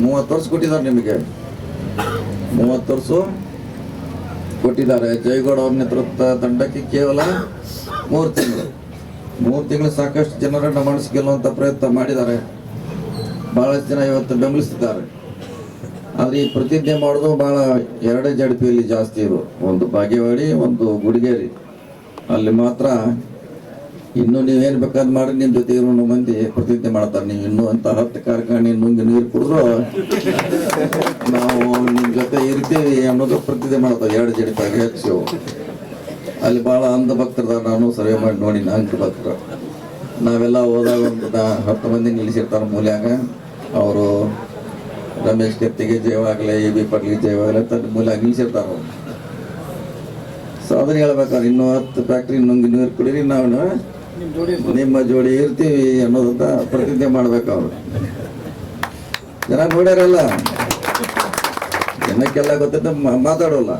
ಮೂವತ್ತು ವರ್ಷ ಕೊಟ್ಟಿದ್ದಾರೆ ನಿಮಗೆ. ಮೂವತ್ತು ವರ್ಷ ಕೊಟ್ಟಿದ್ದಾರೆ. ಜಯಗೌಡ ಅವ್ರ ನೇತೃತ್ವ ತಂಡಕ್ಕೆ ಕೇವಲ ಮೂರು ತಿಂಗಳು. ಮೂರು ತಿಂಗಳು ಸಾಕಷ್ಟು ಜನರನ್ನ ಮನಸ್ಸು ಗೆಲ್ಲುವಂತ ಪ್ರಯತ್ನ ಮಾಡಿದ್ದಾರೆ. ಬಹಳಷ್ಟು ಜನ ಇವತ್ತು ಬೆಂಬಲಿಸಿದ್ದಾರೆ ಆದ್ರೆ ಈ ಪ್ರತಿಜ್ಞೆ ಮಾಡೋದು ಬಹಳ ಎರಡೇ ಜಡಪಿಯಲ್ಲಿ ಜಾಸ್ತಿ ಇದು. ಒಂದು ಬಾಗೇವಾಡಿ, ಒಂದು ಗುಡಿಗೇರಿ. ಅಲ್ಲಿ ಮಾತ್ರ ಇನ್ನು ನೀವೇನು ಬೇಕಾದ್ ಮಾಡಿ ನಿಮ್ಮ ಜೊತೆ ಇರೋ ಮಂದಿ ಪ್ರತಿಜ್ಞೆ ಮಾಡ್ತಾರೆ. ನೀವು ಇನ್ನೂ ಅಂತ ಹತ್ತು ಕಾರ್ಖಾನೆ ನುಂಗಿ ನೀರು ಕುಡಿದ್ರು ನಾವು ನಿಮ್ಮ ಜೊತೆ ಇರ್ತೀವಿ ಅನ್ನೋದು ಪ್ರತಿಜ್ಞೆ ಮಾಡ್ತಾರೆ. ಎರಡು ಜಡಿಪಾಗಿ ಹೆಚ್ಚು ಅಲ್ಲಿ ಭಾಳ ಅಂಧ ಭಕ್ತರದ ನಾನು ಸರ್ವೆ ಮಾಡಿ ನೋಡಿ ಅಂಧ ಭಕ್ತರು ನಾವೆಲ್ಲ ಹೋದಾಗ ಒಂದು ಹತ್ತು ಮಂದಿ ನಿಲ್ಲಿಸಿರ್ತಾರೆ ಮೂಲ್ಯಾಗ. ಅವರು ರಮೇಶ್ ಕೆತ್ತಿಗೆ ಜಯವಾಗಲೇ, ಎ ಬಿ ಪಟ್ಲಿ ಜಯವಾಗಲೇ ತನ್ನ ಮೂಲ್ಯಾಗ ನಿಲ್ಲಿಸಿರ್ತಾರೆ ಅವರು. ಸೊ ಅದನ್ನ ಹೇಳ್ಬೇಕಾದ್ರೆ, ಇನ್ನೂ ಹತ್ತು ಫ್ಯಾಕ್ಟ್ರಿ ನುಂಗಿ ನೀರು ಕುಡೀರಿ, ನಾವು ನಿಮ್ಮ ಜೋಡಿ ಇರ್ತೀವಿ ಅನ್ನೋದಂತ ಪ್ರತಿಜ್ಞೆ ಮಾಡ್ಬೇಕು ಅವರು. ಜನ ನೋಡ್ಯಾರಲ್ಲ? ಜನಕ್ಕೆಲ್ಲ ಗೊತ್ತಿದ್ದ ಮಾತಾಡೋಲ್ಲ.